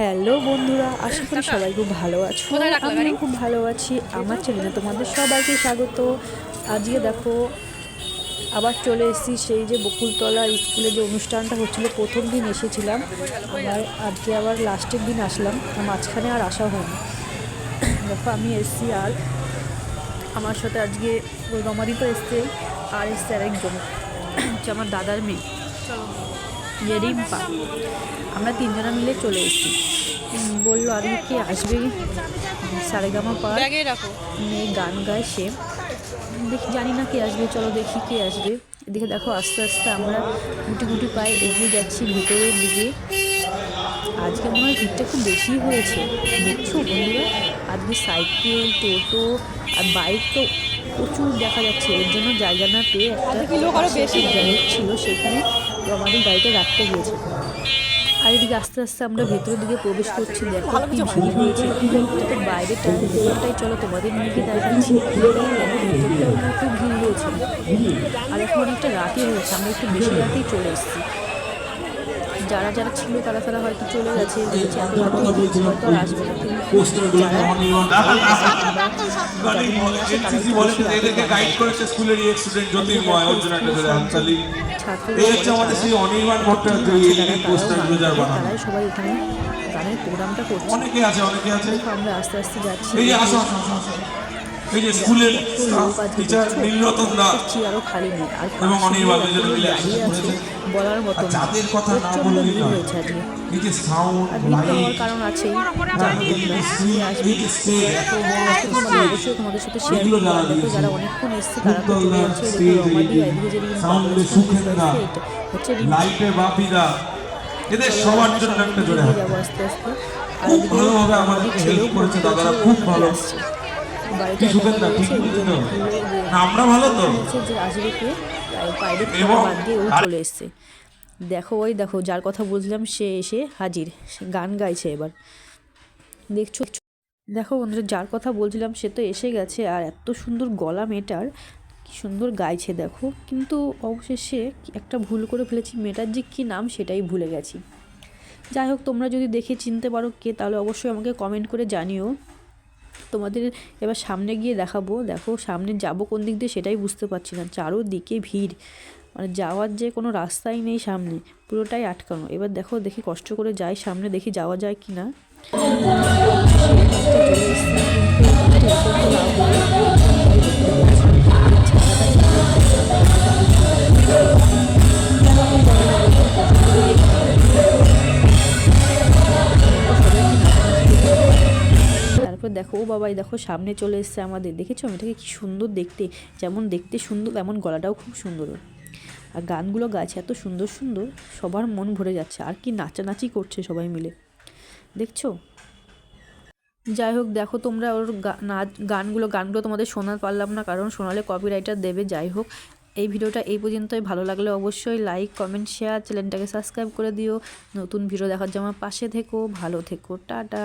Hello বন্ধুরা আশা করি সবাই খুব ভালো আছো? আমিও খুব ভালো আছি আমার চ্যানেলে তোমাদের সবাইকে স্বাগত। আজকে দেখো আবার চলে এসেছি সেই যে বকুলতলা স্কুলে যে অনুষ্ঠানটা হচ্ছিল প্রথম দিন এসেছিলাম। আবার আজকে আবার লাস্টের দিন আসলাম মাঝখানে আর আসা হয়নি। দেখো আমি এসেছি আর আমার সাথে আজকে ওই রমারি তো এসছে আর এসছে আরেকজন হচ্ছে আমার দাদার মেয়ে। যে রিম্পা আমরা তিনজনা মিলে চলে এসেছি। বলল আর কে আসবে? সারেগামা পা মেয়ে গান গায় সে। দেখি জানি না কে আসবে চলো দেখি কে আসবে। এদিকে দেখো আস্তে আস্তে আমরা গুটি গুটি পায়ে এগিয়ে যাচ্ছি ভিতরের দিকে। আজকে মনে হয় ভিড়টা খুব বেশি হয়েছে। দেখছ বন্ধুরা? আজকে সাইকেল টোটো আর বাইক তো প্রচুর দেখা যাচ্ছে। এর জন্য জায়গা না পেয়ে একটা বেশি। ছিল সেখানে আমাদের গাড়িটা রাখতে গিয়েছে। আর এদিকে আস্তে আস্তে আমরা ভেতরের দিকে প্রবেশ করছি দেখো কি ভিড় হয়েছে। তো বাইরেটা ভেতরটাই চলো তোমাদের নিয়ে দেখাচ্ছি। ভেতরটা খুব ভিড় হয়েছে? আর এখন অনেকটা রাতই হয়েছে আমরা একটু বেশি রাতেই চলে এসেছি। যারা যারা ছিল তারা তারা হয়তো চলে গেছে হয়তো আর আসবে তারাই সবাই এখানে গানের প্রোগ্রামটা করছে। অনেকে আছে অনেকে আছে। আমরা আস্তে আস্তে যাচ্ছি। এই আসো আসো আসো, আসো। এই যে স্কুলের টিচার নীলরতন দা চেয়ারও খালি নেই এবং অনির্বাণ মিলে আছে বলার মতো যাদের কথা না বললেই নয়। এই যে সাউন্ড আর লাইট কারণ অবশ্যই তোমাদের সাথে শেয়ার করব যারা। যারা অনেকক্ষণ এসছে তারা তো চলে যাচ্ছে সাউন্ডে লাইটে বাপিদা এদের সবার জন্য একটা জোরে হাত খুব ভালোভাবে আমাদেরকে হেল্প করেছে দাদারা খুব ভালো। বাড়িতে আমরা ভালো তো। যে আসবে কে পাইরেট বাদ দিয়ে ও চলে এসছে। দেখো ওই দেখো যার কথা বলছিলাম সে এসে হাজির সে গান গাইছে এবার। দেখছ? দেখো বন্ধুরা যার কথা বলছিলাম সে তো এসে গেছে আর এত সুন্দর গলা মেয়েটার কি সুন্দর গাইছে দেখো। কিন্তু অবশেষে একটা ভুল করে ফেলেছি মেয়েটার যে কী নাম সেটাই ভুলে গেছি। যাই হোক তোমরা যদি দেখে চিনতে পারো কে তাহলে অবশ্যই আমাকে কমেন্ট করে জানিও। তোমাদের এবার সামনে গিয়ে দেখাবো। দেখো সামনে যাব কোন দিক দিয়ে সেটাই বুঝতে পারছি না। চারোদিকে ভিড়। মানে যাওয়ার যে কোনো রাস্তাই নেই সামনে। পুরোটাই আটকানো। এবার দেখো, দেখি কষ্ট করে যাই। সামনে দেখি যাওয়া যায় কি না তারপর দেখো, ও বাবাই, দেখো, সামনে চলে এসছে আমাদের। দেখেছ? মেয়েটাকে কি সুন্দর দেখতে, যেমন দেখতে সুন্দর, তেমন গলাটাও খুব সুন্দর আর গানগুলো গাছে এত সুন্দর সুন্দর, সবার মন ভরে যাচ্ছে, আর কি নাচানাচি করছে সবাই মিলে। দেখছ? যাই হোক, দেখো তোমরা ওর নাচ গানগুলো গানগুলো তোমাদের শোনা পারলাম না, কারণ শোনালে কপিরাইটার দেবে, যাই হোক। এই ভিডিওটা এই পর্যন্তই, ভালো লাগলে অবশ্যই লাইক কমেন্ট শেয়ার চ্যানেলটাকে সাবস্ক্রাইব করে দিও। নতুন ভিডিও দেখার জন্য পাশে থেকো, ভালো থেকো, টাটা।